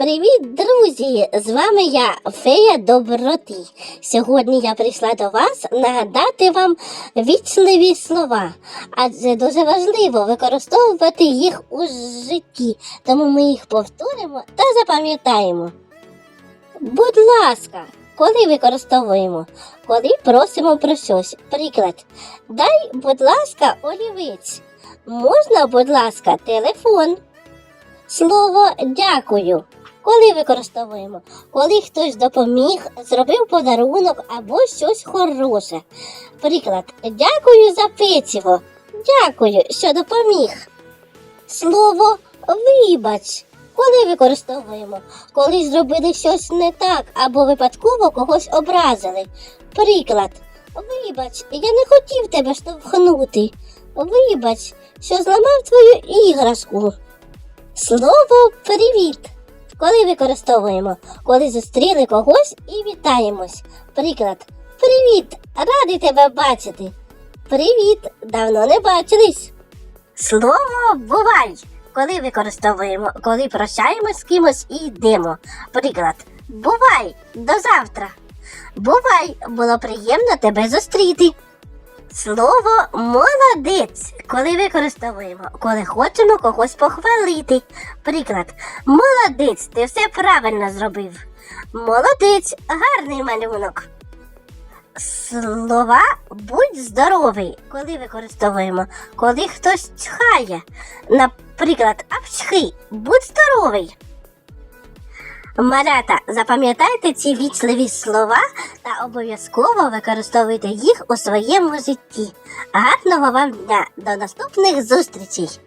Привіт, друзі! З вами я, Фея Доброти. Сьогодні я прийшла до вас нагадати вам вічливі слова, адже дуже важливо використовувати їх у житті, тому ми їх повторимо та запам'ятаємо. Будь ласка, коли використовуємо, коли просимо про щось. Приклад, дай, будь ласка, олівець. Можна, будь ласка, телефон. Слово дякую. Коли використовуємо? Коли хтось допоміг, зробив подарунок або щось хороше. Приклад, дякую за печиво. Дякую, що допоміг. Слово вибач. Коли використовуємо? Коли зробили щось не так або випадково когось образили. Приклад, вибач, я не хотів тебе штовхнути. Вибач, що зламав твою іграшку. Слово привіт. Коли використовуємо, коли зустріли когось і вітаємось. Приклад. Привіт! Радий тебе бачити. Привіт! Давно не бачились. Слово бувай. Коли використовуємо, коли прощаємось з кимось і йдемо. Приклад. Бувай! До завтра. Бувай! Було приємно тебе зустріти. Слово молодець, коли використовуємо, коли хочемо когось похвалити. Приклад, молодець, ти все правильно зробив. Молодець, гарний малюнок. Слова будь здоровий, коли використовуємо, коли хтось чхає. Наприклад, апчхи, будь здоровий. Малята, запам'ятайте ці вічливі слова та обов'язково використовуйте їх у своєму житті. Гарного вам дня! До наступних зустрічей!